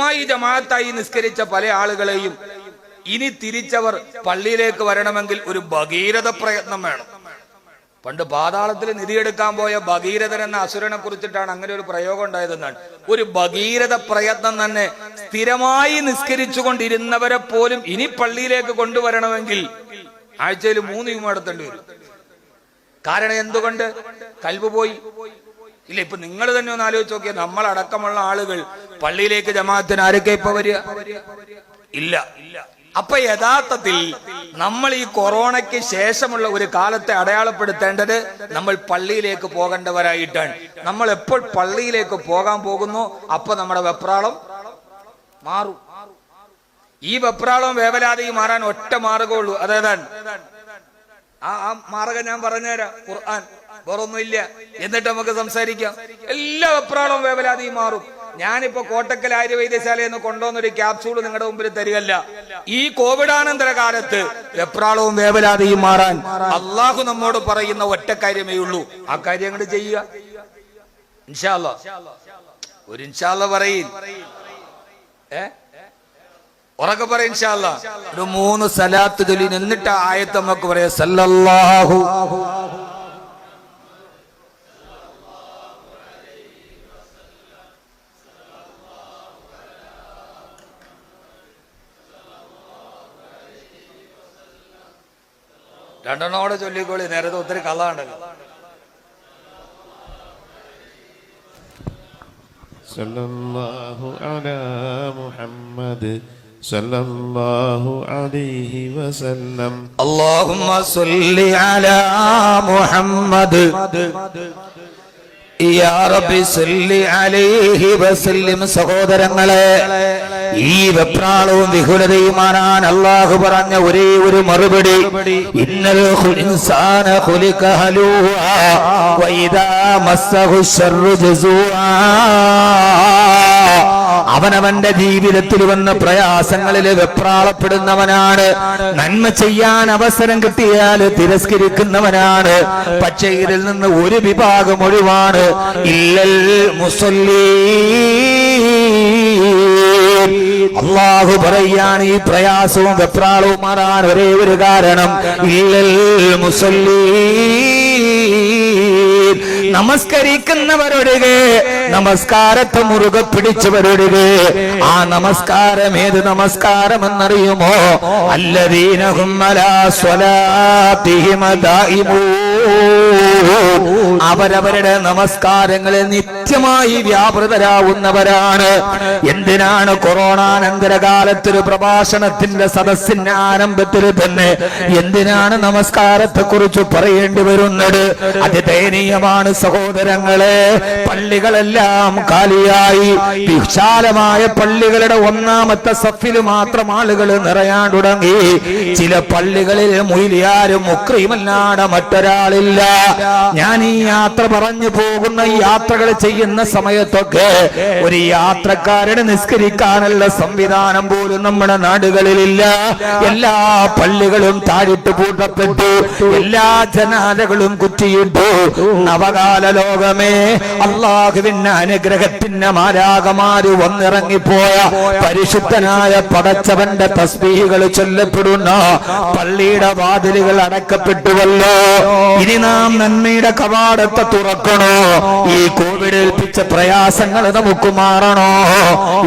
സ്ഥിരമായി ജമാഅത്തായി നിസ്കരിച്ച പല ആളുകളെയും ഇനി തിരിച്ചവർ പള്ളിയിലേക്ക് വരണമെങ്കിൽ ഒരു ഭഗീരഥ പ്രയത്നം വേണം. പണ്ട് പാതാളത്തിൽ നിധിയെടുക്കാൻ പോയ ഭഗീരഥൻ എന്ന അസുരനെ കുറിച്ചിട്ടാണ് അങ്ങനെ ഒരു പ്രയോഗം ഉണ്ടായതെന്നാണ്. ഒരു ഭഗീരഥ പ്രയത്നം തന്നെ സ്ഥിരമായി നിസ്കരിച്ചു കൊണ്ടിരുന്നവരെ പോലും ഇനി പള്ളിയിലേക്ക് കൊണ്ടുവരണമെങ്കിൽ ആഴ്ചയിൽ മൂന്ന് യുമ നടത്തേണ്ടി വരും. കാരണം എന്തുകൊണ്ട്? കൽവ് പോയി. ഇല്ല ഇപ്പൊ നിങ്ങൾ തന്നെ ഒന്ന് ആലോചിച്ച് നോക്കിയാൽ നമ്മളടക്കമുള്ള ആളുകൾ പള്ളിയിലേക്ക് ജമാഅത്തിന് ആരൊക്കെ ഇപ്പൊ വരിക? ഇല്ല. അപ്പൊ യഥാർത്ഥത്തിൽ നമ്മൾ ഈ കൊറോണയ്ക്ക് ശേഷമുള്ള ഒരു കാലത്തെ അടയാളപ്പെടുത്തേണ്ടത് നമ്മൾ പള്ളിയിലേക്ക് പോകേണ്ടവരായിട്ടാണ്. നമ്മൾ എപ്പോൾ പള്ളിയിലേക്ക് പോകാൻ പോകുന്നു അപ്പൊ നമ്മുടെ വെപ്രാളം മാറും. ഈ വെപ്രാളവും വേവലാതെ മാറാൻ ഒറ്റ മാർഗമുള്ളൂ അതേതാണ് ആ ആ മാർഗം ഞാൻ പറഞ്ഞുതരാം. ഖുർആൻ വേറൊന്നുമില്ല. എന്നിട്ട് നമുക്ക് സംസാരിക്കാം. എല്ലാ വെപ്രാളവും വേവലാതി മാറും. ഞാനിപ്പോ കോട്ടക്കൽ ആര്യവൈദ്യശാലയിൽ നിന്ന് കൊണ്ടുവന്നൊരു ക്യാപ്സൂൾ നിങ്ങളുടെ മുമ്പിൽ തരികല്ല ഈ കോവിഡാനന്തര കാലത്ത് വെപ്രാളവും വേവലാതെയും മാറാൻ അള്ളാഹു നമ്മോട് പറയുന്ന ഒറ്റ കാര്യമേ ഉള്ളൂ. ആ കാര്യം അങ്ങോട്ട് ചെയ്യുക. ഇൻഷാല്ല ഒരു ഇൻഷാല്ല പറയും. ഏ? ഉറക്കെ പറയും ഒരു മൂന്ന് സലാത്ത് ചൊല്ലി നിന്നിട്ട് ആയത്ത് നമുക്ക് പറയാം സല്ലല്ലാഹു. രണ്ടെണ്ണോടെ ചൊല്ലിക്കോളി നേരത്തെ ഒത്തിരി കള്ളാണ്ടല്ലോ. സല്ലല്ലാഹു അലാ മുഹമ്മദ് صلى الله عليه وسلم اللهم صل على محمد യാ റബ്ബി സല്ലി അലൈഹി വസല്ലം സഹോദരങ്ങളെ ഈ വെപ്രാളവും വിഹുലതയും മാറാൻ അള്ളാഹു പറഞ്ഞ ഒരേ ഒരു മറുപടി ഇന്നൽ ഖുൽ ഇൻസാന ഖുലിക ഹലൂആ വഇദാ മസ്സഹു ശർറു ജസൂആ അവനവന്റെ ജീവിതത്തിൽ വന്ന പ്രയാസങ്ങളിൽ വെപ്രാളപ്പെടുന്നവനാണ്. നന്മ ചെയ്യാൻ അവസരം കിട്ടിയാൽ തിരസ്കരിക്കുന്നവനാണ്. പക്ഷേ ഇതിൽ നിന്ന് ഒരു വിഭാഗം ഒഴിവാണ്. ഇല്ലൽ മുസല്ലീ അള്ളാഹു പറയാണ് ഈ പ്രയാസവും വെപ്രാളവും മാറാൻ ഒരേ ഒരു കാരണം ഇല്ലൽ മുസല്ലീ നമസ്കരിക്കുന്നവരൊഴികെ നമസ്കാരത്തെ മുറുകെ പിടിച്ചവരൊഴികെ. ആ നമസ്കാരം ഏത് നമസ്കാരം എന്നറിയുമോ. അവരവരുടെ നമസ്കാരങ്ങളിൽ നിത്യമായി വ്യാപൃതരാവുന്നവരാണ്. എന്തിനാണ് കൊറോണാനന്തര കാലത്തൊരു പ്രഭാഷണത്തിന്റെ സദസ്സിന്റെ ആരംഭത്തിൽ തന്നെ എന്തിനാണ് നമസ്കാരത്തെ കുറിച്ച് പറയേണ്ടി വരുന്നത്? അത് ദയനീയമാണ് സഹോദരങ്ങളെ പള്ളികളെല്ലാം കാലിയായി. വിശാലമായ പള്ളികളുടെ ഒന്നാമത്തെ സഫിൽ മാത്രം ആളുകൾ നിറയാൻ തുടങ്ങി. ചില പള്ളികളിൽ മുയിലിയാരും മുക്രീമല്ലാടെ മറ്റൊരാളില്ല. ഞാൻ ഈ യാത്ര പറഞ്ഞു പോകുന്ന യാത്രകൾ ചെയ്യുന്ന സമയത്തൊക്കെ ഒരു യാത്രക്കാരന് നിസ്കരിക്കാനുള്ള സംവിധാനം പോലും നമ്മുടെ നാടുകളിലില്ല. എല്ലാ പള്ളികളും താഴിട്ട് പൂട്ടപ്പെട്ടു. എല്ലാ ജനാലകളും കുറ്റിയിട്ടു നവകാല ലോകമേ അള്ളാഹുവിന്റെ അനുഗ്രഹത്തിന്റെ മാരാകമാര് വന്നിറങ്ങിപ്പോയ പരിശുദ്ധനായ പടച്ചവന്റെ തസ്ബീഹുകൾ ചൊല്ലപ്പെടുന്ന പള്ളിയുടെ വാതിലുകൾ അടക്കപ്പെട്ടുവല്ലോ. ഇനി നാം നന്മയുടെ കവാടത്തെ തുറക്കണോ? ഈ കോവിഡ് ഏൽപ്പിച്ച പ്രയാസങ്ങൾ നമുക്ക് മാറണോ?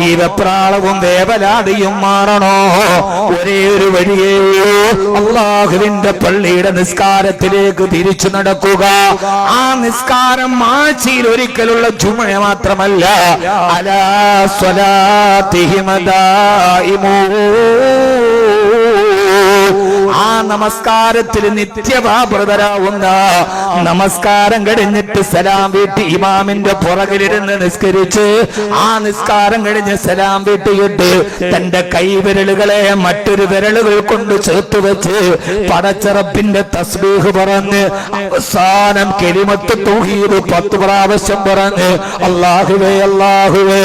ഈ വെപ്രാളവും വേവലാതിയും മാറണോ? ഒരേ ഒരു വഴിയേ. അള്ളാഹുവിന്റെ പള്ളിയുടെ നിസ്കാരത്തിലേക്ക് തിരിച്ചു നടക്കുക. ആ നിസ്കാരം ആഴ്ചയിൽ ഒരിക്കലുള്ള ചുമ മാത്രമല്ല. അലാ സ്വലാ സ്വലാത്തിഹിമദായിമൂ. ആ നമസ്കാരത്തിൽ നിത്യവാപൃതരാവുന്ന നമസ്കാരം കഴിഞ്ഞിട്ട് സലാം വീട്ടി ഇമാമിന്റെ പുറകിലിരുന്ന് നിസ്കരിച്ച് ആ നിസ്കാരം കഴിഞ്ഞ് സലാം വീട്ടിയിട്ട് തന്റെ കൈവിരലുകളെ മറ്റൊരു വിരലുകൾ കൊണ്ട് ചേർത്ത് വെച്ച് പടച്ചറപ്പിന്റെ തസ്ബീഹ് പറഞ്ഞ് അവസാനം കെരിമത്ത് തൂഹിയത് പത്ത് പ്രാവശ്യം പറഞ്ഞ് അള്ളാഹുവേ അള്ളാഹുവേ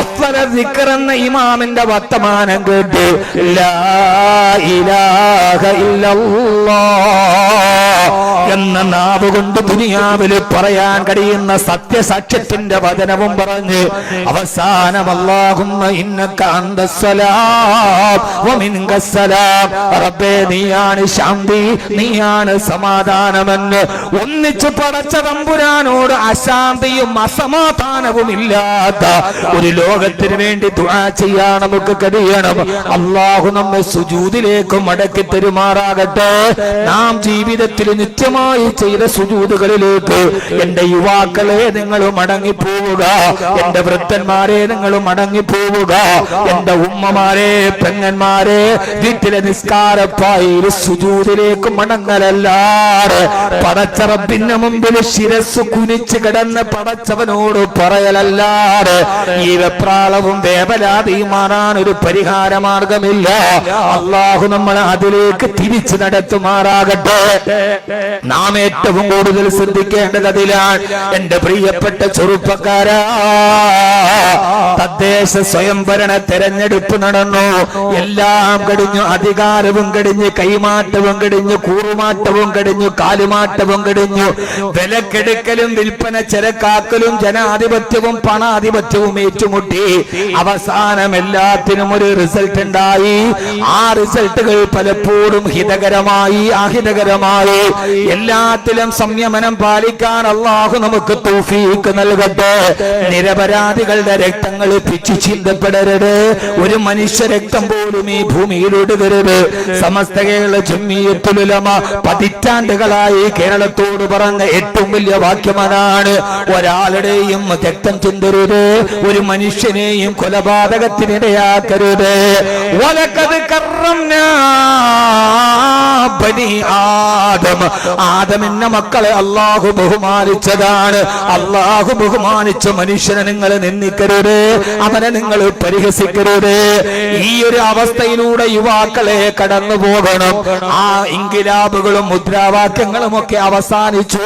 അഫല എന്ന ഇമാമിന്റെ വർത്തമാനം കേട്ട് ലാ ഇലാഹ ഇലാഹ ഇല്ലല്ലാഹ് എന്ന നാവ് കൊണ്ട് ദുനിയാവിൽ പറയാൻ കഴിയുന്ന സത്യസാക്ഷ്യത്തിന്റെ വചനവും പറഞ്ഞ് അവസാനം അല്ലാഹുമ്മ റബ്ബേ നീയാണ് ശാന്തി നീയാണ് സമാധാനമെന്ന് ഒന്നിച്ചു പടച്ച തമ്പുരാനോട് അശാന്തിയും അസമാധാനവും ഇല്ലാത്ത ഒരു ലോകത്തിന് വേണ്ടി ദുആ ചെയ്യാൻ നമുക്ക് കഴിയണം. അള്ളാഹു നമ്മെ സുജൂദിലേക്ക് മടക്കി തരുമാറാകട്ടെ. നാം ജീവിതത്തിൽ നിത്യമായി ചെയ്ത സുജൂതുകളിലേക്ക് എന്റെ യുവാക്കളെ നിങ്ങൾ മടങ്ങിപ്പോവുക. എന്റെ വൃദ്ധന്മാരെ നിങ്ങൾ മടങ്ങിപ്പോവുക. എന്റെ ഉമ്മമാരെ പെങ്ങന്മാരെ വീട്ടിലെ നിസ്കാരപ്പായി സുജൂതിലേക്ക് മടങ്ങലല്ലാതെ പടച്ചറപ്പിന്റെ മുമ്പിൽ ശിരസ് കുനിച്ച് കിടന്ന് പടച്ചവനോട് പറയലല്ലാതെ ഈ വെപ്രാളവും വേവലാതിയും മാറാൻ ഒരു പരിഹാര മാർഗമില്ല അള്ളാഹു നമ്മൾ അതിലേക്ക് തിരിച്ചു നടത്തുമാറാകട്ടെ. നാം ഏറ്റവും കൂടുതൽ ശ്രദ്ധിക്കേണ്ടത് അതിലാണ്. എന്റെ പ്രിയപ്പെട്ട ചെറുപ്പക്കാരാ തദ്ദേശ സ്വയംഭരണ തെരഞ്ഞെടുപ്പ് നടന്നു. എല്ലാം കടിഞ്ഞു അധികാരവും കഴിഞ്ഞ് കൈമാറ്റവും കടിഞ്ഞു കൂറുമാറ്റവും കടിഞ്ഞു കാലുമാറ്റവും കടിഞ്ഞു വിലക്കെടുക്കലും വിൽപ്പന ചരക്കാക്കലും ജനാധിപത്യവും പണാധിപത്യവും ഏറ്റുമുട്ടി. അവസാനം എല്ലാത്തിനും ഒരു റിസൾട്ട് ഉണ്ടായി. ആ റിസൾട്ടുകൾ പലപ്പോഴും ഹിതകരമായി അഹിതകരമായി. എല്ലാത്തിലും സംയമനം പാലിക്കാൻ അള്ളാഹു നമുക്ക് തൂഫീക്ക് നൽകട്ടെ. നിരപരാധികളുടെ രക്തങ്ങൾ പിച്ചു ചിന്തപ്പെടരുത്. ഒരു മനുഷ്യ രക്തം പോലും ഈ ഭൂമിയിൽ ഒടുകരുത് സമസ്ത കേരള പതിറ്റാണ്ടുകളായി കേരളത്തോട് പറഞ്ഞ ഏറ്റവും വലിയ വാക്യം അതാണ് ഒരാളുടെയും രക്തം ചിന്തരുത് ഒരു മനുഷ്യനെയും കൊലപാതകത്തിനിടയാക്കരുത്. വലക്കത് ആദം ആദം. എന്ന മക്കളെ അള്ളാഹു ബഹുമാനിച്ചതാണ്. അള്ളാഹു ബഹുമാനിച്ച മനുഷ്യനെ നിങ്ങൾ നിന്ദിക്കരുത്. അവനെ നിങ്ങൾ പരിഹസിക്കരുത്. ഈ ഒരു അവസ്ഥയിലൂടെ യുവാക്കളെ കടന്നു പോകണം. ആ ഇൻകിലാബുകളും മുദ്രാവാക്യങ്ങളും ഒക്കെ അവസാനിച്ചു.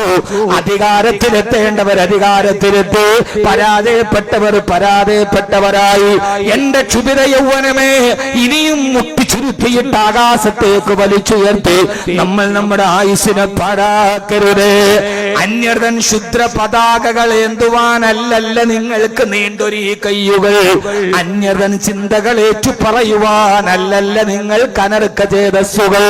അധികാരത്തിലെത്തേണ്ടവർ അധികാരത്തിലെത്തി. പരാജയപ്പെട്ടവർ പരാജയപ്പെട്ടവരായി. എന്റെ ക്ഷുഭിത യൗവനമേ ഇനിയും മുട്ടിച്ചുരുത്തിയിട്ട് ആകാശത്തേക്ക് വലിച്ചുയർത്തി. നമ്മൾ നമ്മുടെ ആയുസിനെ പാഴാക്കരുതേ. അന്യർതൻ ശുദ്ര പതാകകൾ എന്തുവാനല്ലല്ല നിങ്ങൾക്ക് നീണ്ടൊരു കയ്യുകൾ. അന്യർതൻ ചിന്തകൾ ഏറ്റു പറയുവാനല്ലല്ല നിങ്ങൾ കനർക്ക ചേതസ്സുകൾ.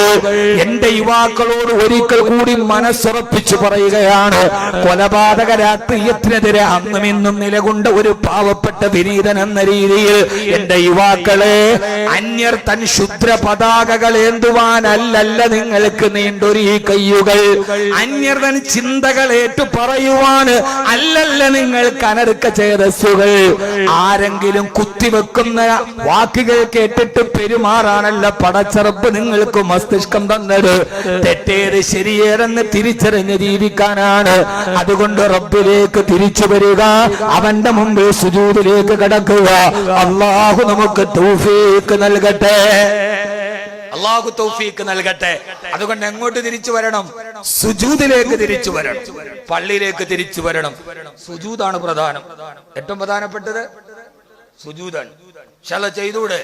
എന്റെ യുവാക്കളോട് ഒരിക്കൽ കൂടി മനസ്സുറപ്പിച്ചു പറയുകയാണ്. കൊലപാതക രാഷ്ട്രീയത്തിനെതിരെ അന്നും ഇന്നും നിലകൊണ്ട ഒരു പാവപ്പെട്ട വിനീതൻ എന്ന രീതിയിൽ എന്റെ യുവാക്കളെ അന്യർ തൻ ശുദ്ര പതാകകൾ എന്തുവാനല്ലല്ല നിങ്ങൾക്ക് നീണ്ടൊരു കയ്യുകൾ അന്യർ തൻ ചിന്തകൾ ഏറ്റു പറയുവാന് അല്ലല്ല നിങ്ങൾ കനറുക്ക ചേതസ്സുകൾ. ആരെങ്കിലും കുത്തിവെക്കുന്ന വാക്കുകൾ കേട്ടിട്ട് പെരുമാറാണല്ല പടച്ചറപ്പ് നിങ്ങൾക്ക് മസ്തിഷ്കം തന്നത്. തെറ്റേത് ശരിയേറെന്ന് തിരിച്ചറിഞ്ഞ് ജീവിക്കാനാണ്. അതുകൊണ്ട് റബ്ബിലേക്ക് തിരിച്ചു വരിക. അവന്റെ മുമ്പിൽ സുജൂതിലേക്ക് കടക്കുക. അള്ളാഹു നമുക്ക് തൗഫീക്ക് നൽകട്ടെ. അള്ളാഹു തൗഫീക്ക് നൽകട്ടെ. അതുകൊണ്ട് എങ്ങോട്ട് തിരിച്ചു വരണം? സുജൂദിലേക്ക് തിരിച്ചു വരണം. പള്ളിയിലേക്ക് തിരിച്ചു വരണം. സുജൂദാണ് പ്രധാനം. ഏറ്റവും പ്രധാനപ്പെട്ടത് സുജൂദാണ് ശല ചെയ്തൂടെ?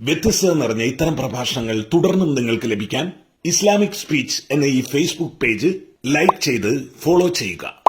വ്യത്യസ്തത നിറഞ്ഞ ഇത്തരം പ്രഭാഷണങ്ങൾ തുടർന്നും നിങ്ങൾക്ക് ലഭിക്കാൻ ഇസ്ലാമിക് സ്പീച്ച് എന്ന ഈ ഫേസ്ബുക്ക് പേജ് ലൈക്ക് ചെയ്ത് ഫോളോ ചെയ്യുക.